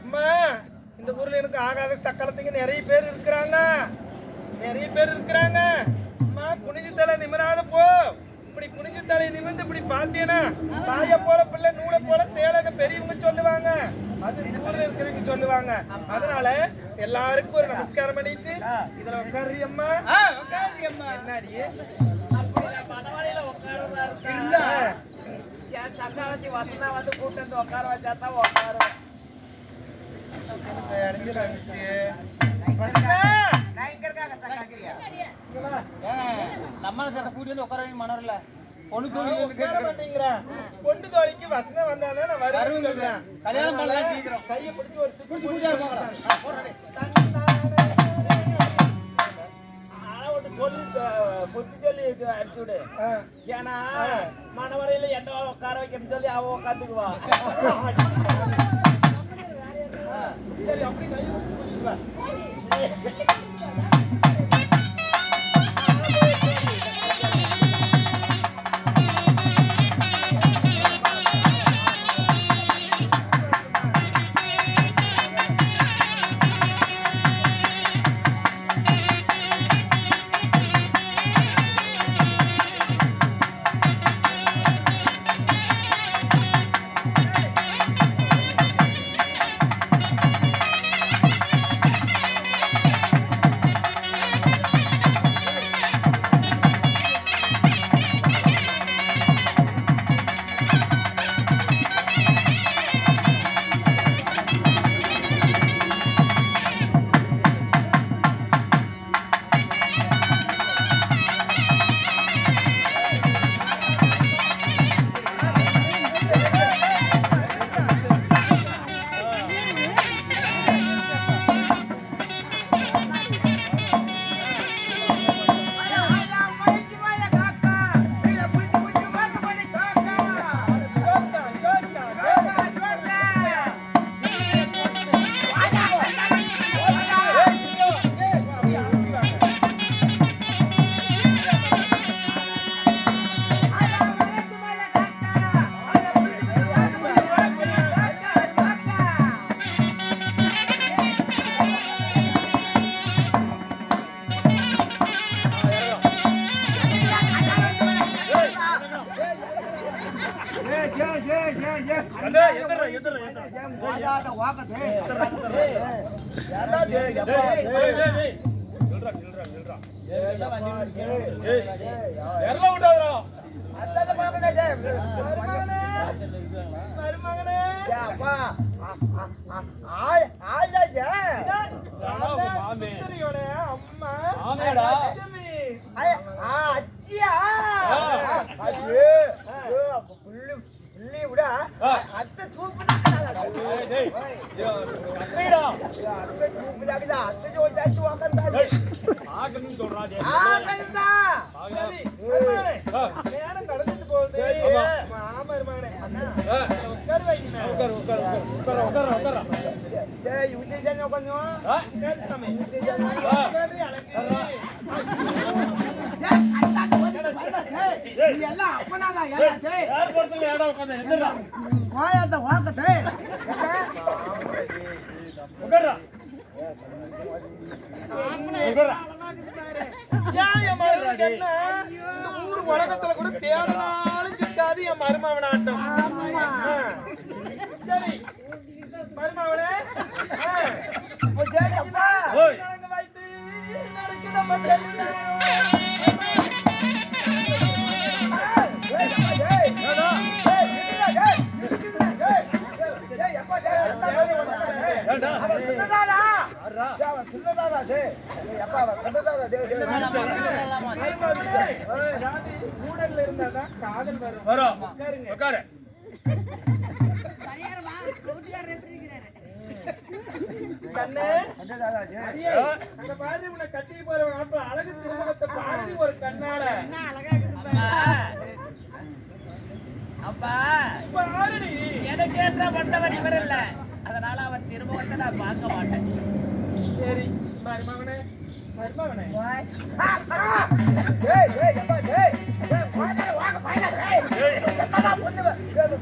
அம்மா இந்த ஊர்ல எனக்கு ஆகாத சக்கரத்துக்கு நிறைய பேர் இருக்கிறாங்க. நிறைய பேர் இருக்கிறாங்க. அம்மா குனிஞ்சு தலை நிமிராத போ. இப்படி குனிஞ்சு தலை நிமிர்ந்து இப்படி பார்த்தீங்கன்னா தாய போல பிள்ளை நூலை போல சேலைன்னு பெரியவங்க சொல்லுவாங்க. அது இந்த ஊர்ல இருக்கிறவங்க சொல்லுவாங்க. அதனால எல்லாருக்கும் ஒரு நமஸ்காரம் பண்ணிட்டு இதுல உட்காரு அம்மா. உட்காரு அம்மா. என்னடி? இல்ல. சக்காலத்தி வசனா வந்து கூட்டு வந்து உட்கார வச்சா தான் உட்காருவேன். எனக்கு அடிஞ்சல வா. நம்ம கூட்டி வந்து உட்கார வைக்க மனம் இல்ல பொண்ணு தோழிக்கு வசந்தம் வந்தாதான் நான். சொல்றேன். கல்யாணம் பண்ணலாம் சீக்கிரம். கையை பிடிச்சு ஒரு விடு. ஆ. ஏன்னா மணவரையில என்ன உட்கார வைக்கணும்னு சொல்லி அவ உட்காந்துக்குவா சரி, அப்படி கையை மருமகனே, நான் சுந்தரியோட அம்மா ஆமாடா. லட்சுமி. அத்தை தூக்கு அத்தை ஜோதிச்சு உக்காந்தாச்சு ஆகந்தா சரி, மருமகனே, நேரம் கடந்துட்டு போகுது. ஆமா. ஆமா, மருமகனே. உட்காரு வைக்கணும். டேய் விஜய் கொஞ்சம் உட்காரு சாமி. உட்காரு, அழகு. எல்லாம் அப்பனாதான் வாயாத்த வாக்கத்தே ஏன் என் மருமகன் என்ன? இந்த ஊர் உலகத்துல கூட தேடினாலும் சிக்காது என். ஆ. சரி, மருமகனே. ஆ. அப்பா நாங்க வைத்து நடக்குது நம்ம கல்யாணம். மருமகனே, அதாவது ஊடல்ல இருந்தாதான் காதல் வரும். உட்காருங்க. கண்ணே, உன்னை கட்டி போற அப்ப அழகு திருமணத்தை பாருடி ஒரு கண்ணால. அப்பா. எனக்கு ஏற்ற வந்தவன் இவர் இல்ல. அதனால அவன் திருமுகத்தை நான் பார்க்க மாட்டேன். சரி மருமகனே. மருமகனே. அப்பா டேய் ஏய்,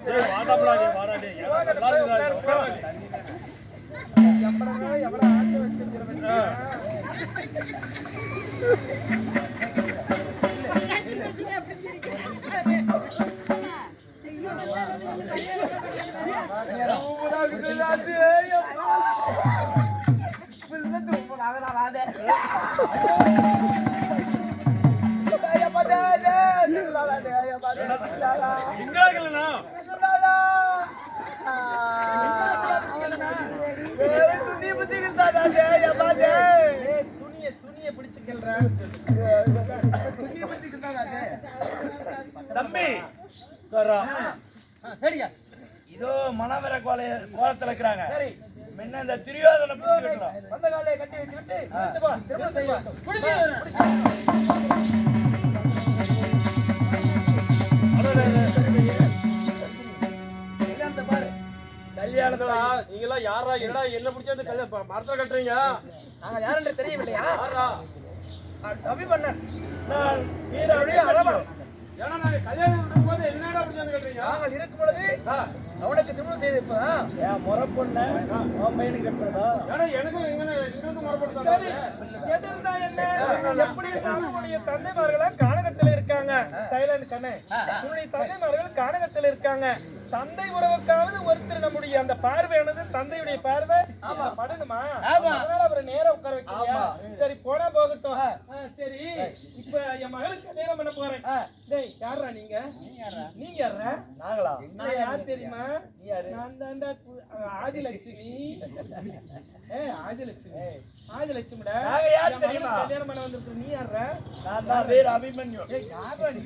கத்திக்கணும் இவ்வளவு கத்திக்கணும் எவ்வளவு எவ்வளவு ஆசை வச்சிருக்கிறவன் டேய் அப்பா டேய் டேய் கிள்ளுதாடா டேய் அப்பா டேய் கிள்ளுதாடா கிள்ளுதாடா ஏய் துணி புத்தி கிள்ளுதாடா டேய் அப்பா டேய் ஏய், துணிய துணிய பிடிச்சு கிள்றான்னு சொல்லு. துணி புத்தி கிள்ளுதாடா டேய் தம்பி. சரியா. இதோ மணவர கோலை கோலத்துல இருக்கிறாங்க. சரி. முன்ன இந்த துரியோதனை பிடிச்சு வந்த காலையை கட்டி வச்சு விட்டு திரும்ப. கல்யாணத்துல நீங்களாம் யாரா? என்னடா என்ன பிடிச்சது கல்யாணம் மரத்துல கட்டுறீங்க? நாங்க யாருன்னு தெரியவில்லையா? யாரா? கவி பண்ணன். நான் வீராவுடைய அளவன் ஏன்னா நாங்க கல்யாணம் பண்ணும் போது என்னடா பிடிச்சது கட்டுறீங்க? நாங்கள் இருக்கும் பொழுது அவனுக்கு திருமணம் செய்து இப்பதான் ஏன் முறை பொண்ணு உன் பையனுக்கு கட்டுறதா? ஏன்னா எனக்கும் எங்க இங்கிருந்து மரப்படுத்தாங்க கேட்டிருந்தா என்ன? எப்படி நம்முடைய தந்தைமார்களா கானகத்துல இருக்காங்க? சைலண்ட் கண்ணே. உன்னுடைய தந்தைமார்கள் கானகத்துல இருக்காங்க. தந்தை உறவுக்காவது ஒருத்தர் நம்முடைய அந்த பார்வையானது தந்தையுடைய பார்வை. ஆமா. படணுமா? அதனால அவரை நேரா உட்கார வைக்கலையா? சரி போனா போகட்டும். சரி. இப்ப என் மகளுக்கு கல்யாணம் பண்ண போறேன். டேய் யாரா நீங்க? நீங்க யாரா நாங்களா? நான் யார் தெரியுமா? நான் தான்டா கு- ஆதிலட்சுமி. ஏ ஆதிலட்சுமி. ஆதிலட்சுமிடா நாங்க யார் தெரியுமா? கல்யாணம் பண்ண வந்திருக்க நீ யாரா நான் தான் வீர அபிமன்யு. ஏய் யாரா நீ?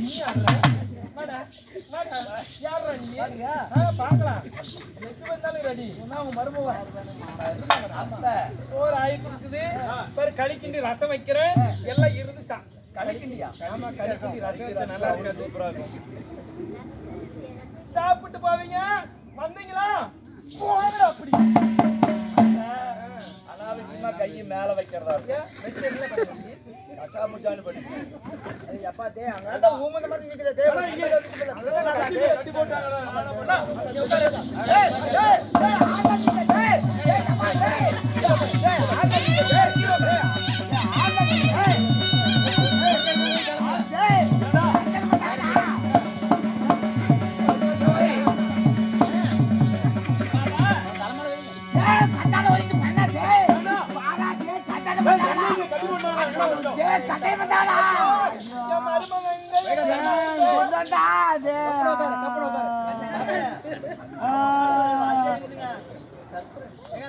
நீ யாரா களிக்கிண்டி ரசம் வைக்கிறேன். எல்லாம் இருந்து சா கலக்கிண்டியா ஆமா களிக்கிண்டி ரசம் வச்சா நல்லா இருக்காது. சாப்பிட்டு போவீங்க? வந்தீங்களா? போங்க அப்படி. அனாவசியமா கையை மேல வைக்கிறதா இருக்கு ஏன்?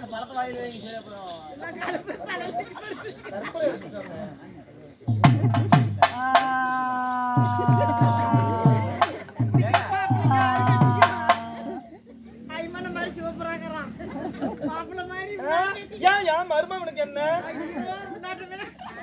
பழத்தை வாயில் வைங்க சரி அப்புறம் ஆ? ஏன் என் மருமகனுக்கு என்ன?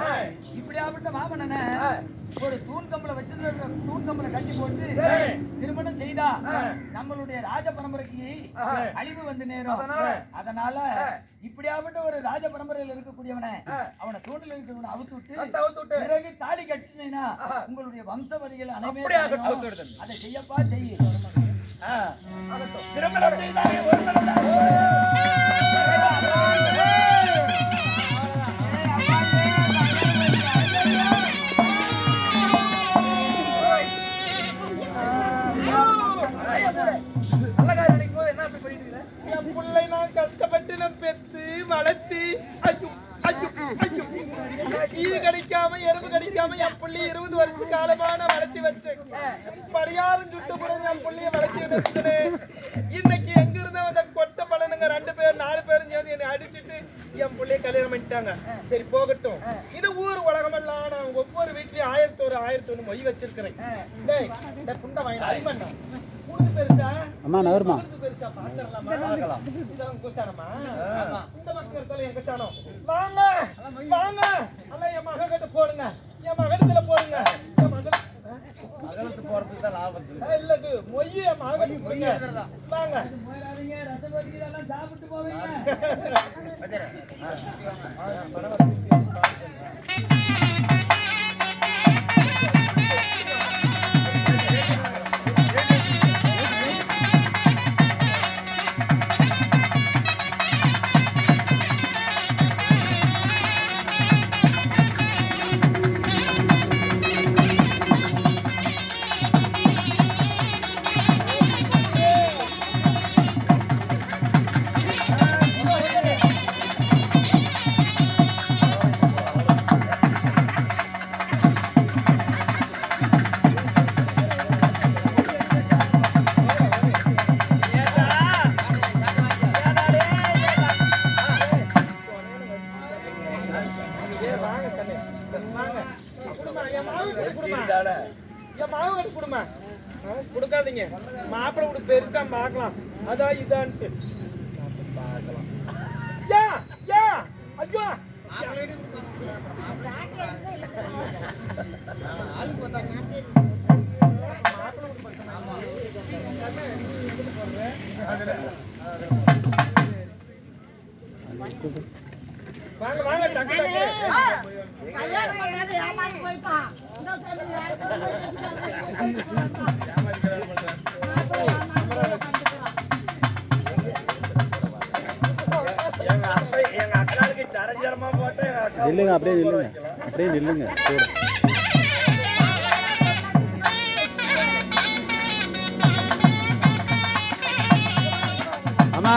ஆ. இப்படியாப்பட்ட மாமன்னனை ஒரு தூண் கம்பளை வச்சு தூண் கம்பளை கட்டி போட்டு. திருமணம் செய்தா. நம்மளுடைய ராஜ பரம்பரைக்கு. அழிவு வந்து நேரும் அதனால? இப்படியாப்பட்ட ஒரு ராஜ பரம்பரையில் இருக்கக்கூடியவனை அவனை தூண்டில் இருக்கிறவனை அவுத்து விட்டு. பிறகு தாலி கட்டினீங்கன்னா உங்களுடைய வம்ச வரிகள் அனைவரும் அதை செய்யப்பா செய்ய திருமணம் செய்தாரே ஒரு படியாரும் சுட்டு கூட என் பிள்ளைய வளர்த்தி வச்சிருந்தேன் இன்னைக்கு எங்க இருந்த வந்த கொட்டை பழனுங்க ரெண்டு பேர் நாலு பேரும் சேர்ந்து என்னை அடிச்சிட்டு என் பிள்ளைய கல்யாணம் பண்ணிட்டாங்க. சரி போகட்டும். இது ஊர் உலகமெல்லாம் நான் ஒவ்வொரு வீட்லயும் ஆயிரத்தி ஒரு ஆயிரத்தி ஒண்ணு மொய் வச்சிருக்கிறேன். டேய் இந்த புண்டை வாங்கி உனக்கு பெருசா? அம்மா நகருமா பெருசா இந்த மக்கள் இருக்கல எங்க சாணம் வாங்க. வாங்க. அல்ல என் மக கிட்ட போடுங்க. என் மகத்துல போடுங்க. மகன் போறதுக்கு தான் லாபம் இல்ல இது மொய் மகன் கொடுங்க வாங்க. போயிடாதீங்க ரசபதி இதெல்லாம் சாப்பிட்டு போவீங்க. பெருசா பார்க்கலாம் அதான் இதான்ட்டு பார்க்கலாம் யா யா ஐயோ நில்லுங்க அப்படியே நில்லுங்க. அப்படியே நில்லுங்க. கூட. அம்மா.